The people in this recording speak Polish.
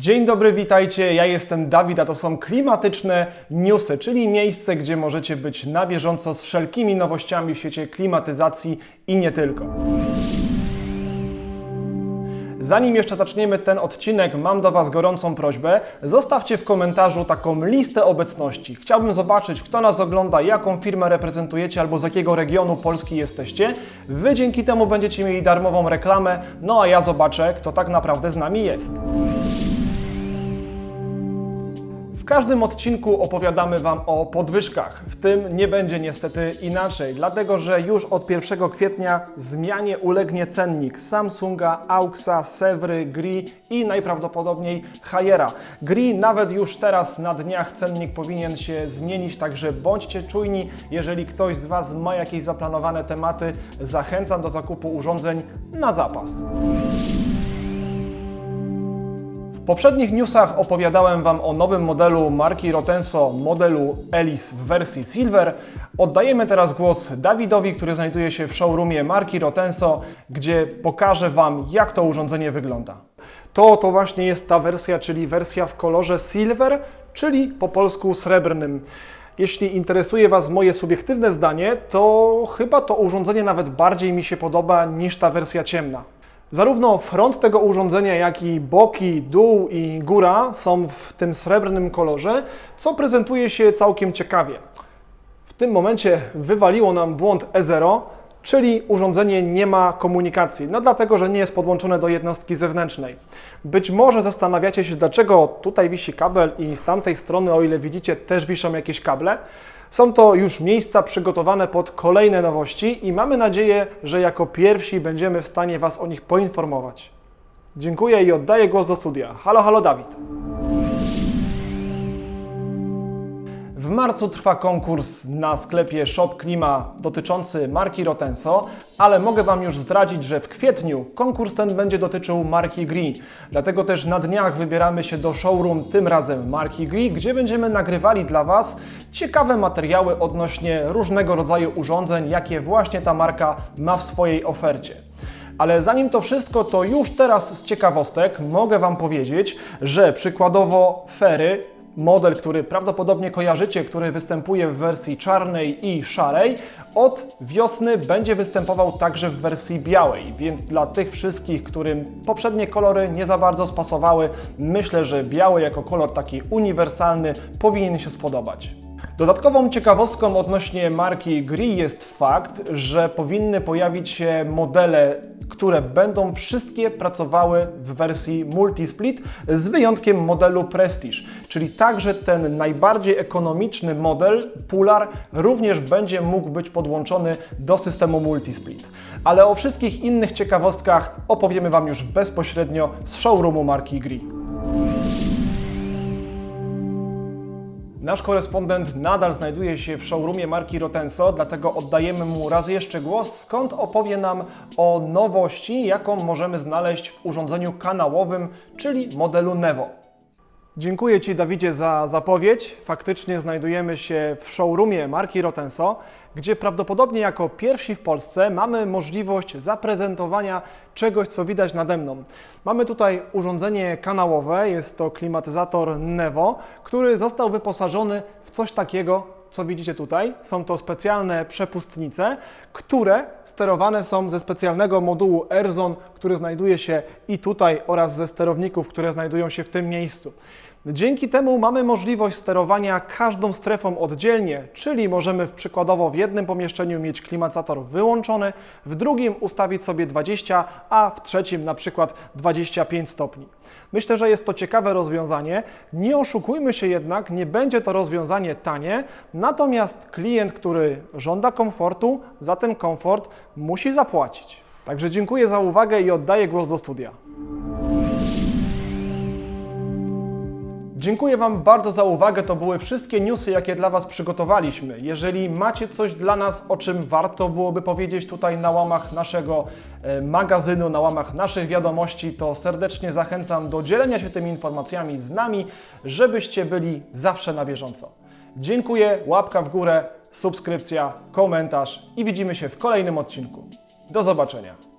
Dzień dobry, witajcie. Ja jestem Dawid, a to są klimatyczne newsy, czyli miejsce, gdzie możecie być na bieżąco z wszelkimi nowościami w świecie klimatyzacji i nie tylko. Zanim jeszcze zaczniemy ten odcinek, mam do Was gorącą prośbę. Zostawcie w komentarzu taką listę obecności. Chciałbym zobaczyć, kto nas ogląda, jaką firmę reprezentujecie albo z jakiego regionu Polski jesteście. Wy dzięki temu będziecie mieli darmową reklamę, no a ja zobaczę, kto tak naprawdę z nami jest. Każdym odcinku opowiadamy Wam o podwyżkach. W tym nie będzie niestety inaczej, dlatego że już od 1 kwietnia zmianie ulegnie cennik Samsunga, Auxa, Sevry, Gri i najprawdopodobniej Hayera. Gri nawet już teraz na dniach cennik powinien się zmienić, także bądźcie czujni. Jeżeli ktoś z Was ma jakieś zaplanowane tematy, zachęcam do zakupu urządzeń na zapas. W poprzednich newsach opowiadałem Wam o nowym modelu marki Rotenso, modelu Elis w wersji Silver. Oddajemy teraz głos Dawidowi, który znajduje się w showroomie marki Rotenso, gdzie pokażę Wam, jak to urządzenie wygląda. To to właśnie jest ta wersja, czyli wersja w kolorze Silver, czyli po polsku srebrnym. Jeśli interesuje Was moje subiektywne zdanie, to chyba to urządzenie nawet bardziej mi się podoba niż ta wersja ciemna. Zarówno front tego urządzenia, jak i boki, dół i góra są w tym srebrnym kolorze, co prezentuje się całkiem ciekawie. W tym momencie wywaliło nam błąd E0, czyli urządzenie nie ma komunikacji, no dlatego, że nie jest podłączone do jednostki zewnętrznej. Być może zastanawiacie się, dlaczego tutaj wisi kabel i z tamtej strony, o ile widzicie, też wiszą jakieś kable. Są to już miejsca przygotowane pod kolejne nowości i mamy nadzieję, że jako pierwsi będziemy w stanie Was o nich poinformować. Dziękuję i oddaję głos do studia. Halo, halo Dawid. W marcu trwa konkurs na sklepie Shop Klima dotyczący marki Rotenso, ale mogę Wam już zdradzić, że w kwietniu konkurs ten będzie dotyczył marki Green. Dlatego też na dniach wybieramy się do showroom, tym razem marki Green, gdzie będziemy nagrywali dla Was ciekawe materiały odnośnie różnego rodzaju urządzeń, jakie właśnie ta marka ma w swojej ofercie. Ale zanim to wszystko, to już teraz z ciekawostek mogę Wam powiedzieć, że przykładowo Fery, model, który prawdopodobnie kojarzycie, który występuje w wersji czarnej i szarej, od wiosny będzie występował także w wersji białej, więc dla tych wszystkich, którym poprzednie kolory nie za bardzo spasowały, myślę, że biały jako kolor taki uniwersalny powinien się spodobać. Dodatkową ciekawostką odnośnie marki Gri jest fakt, że powinny pojawić się modele, które będą wszystkie pracowały w wersji multisplit, z wyjątkiem modelu Prestige, czyli także ten najbardziej ekonomiczny model Pular również będzie mógł być podłączony do systemu multisplit. Ale o wszystkich innych ciekawostkach opowiemy Wam już bezpośrednio z showroomu marki Gri. Nasz korespondent nadal znajduje się w showroomie marki Rotenso, dlatego oddajemy mu raz jeszcze głos, skąd opowie nam o nowości, jaką możemy znaleźć w urządzeniu kanałowym, czyli modelu Nevo. Dziękuję Ci, Dawidzie, za zapowiedź. Faktycznie znajdujemy się w showroomie marki Rotenso, gdzie prawdopodobnie jako pierwsi w Polsce mamy możliwość zaprezentowania czegoś, co widać nade mną. Mamy tutaj urządzenie kanałowe, jest to klimatyzator Nevo, który został wyposażony w coś takiego, co widzicie tutaj. Są to specjalne przepustnice, które sterowane są ze specjalnego modułu Erzon, który znajduje się i tutaj oraz ze sterowników, które znajdują się w tym miejscu. Dzięki temu mamy możliwość sterowania każdą strefą oddzielnie, czyli możemy w przykładowo w jednym pomieszczeniu mieć klimatyzator wyłączony, w drugim ustawić sobie 20, a w trzecim na przykład 25 stopni. Myślę, że jest to ciekawe rozwiązanie. Nie oszukujmy się jednak, nie będzie to rozwiązanie tanie, natomiast klient, który żąda komfortu, za ten komfort musi zapłacić. Także dziękuję za uwagę i oddaję głos do studia. Dziękuję Wam bardzo za uwagę. To były wszystkie newsy, jakie dla Was przygotowaliśmy. Jeżeli macie coś dla nas, o czym warto byłoby powiedzieć tutaj na łamach naszego e, magazynu, na łamach naszych wiadomości, to serdecznie zachęcam do dzielenia się tymi informacjami z nami, żebyście byli zawsze na bieżąco. Dziękuję, łapka w górę, subskrypcja, komentarz i widzimy się w kolejnym odcinku. Do zobaczenia.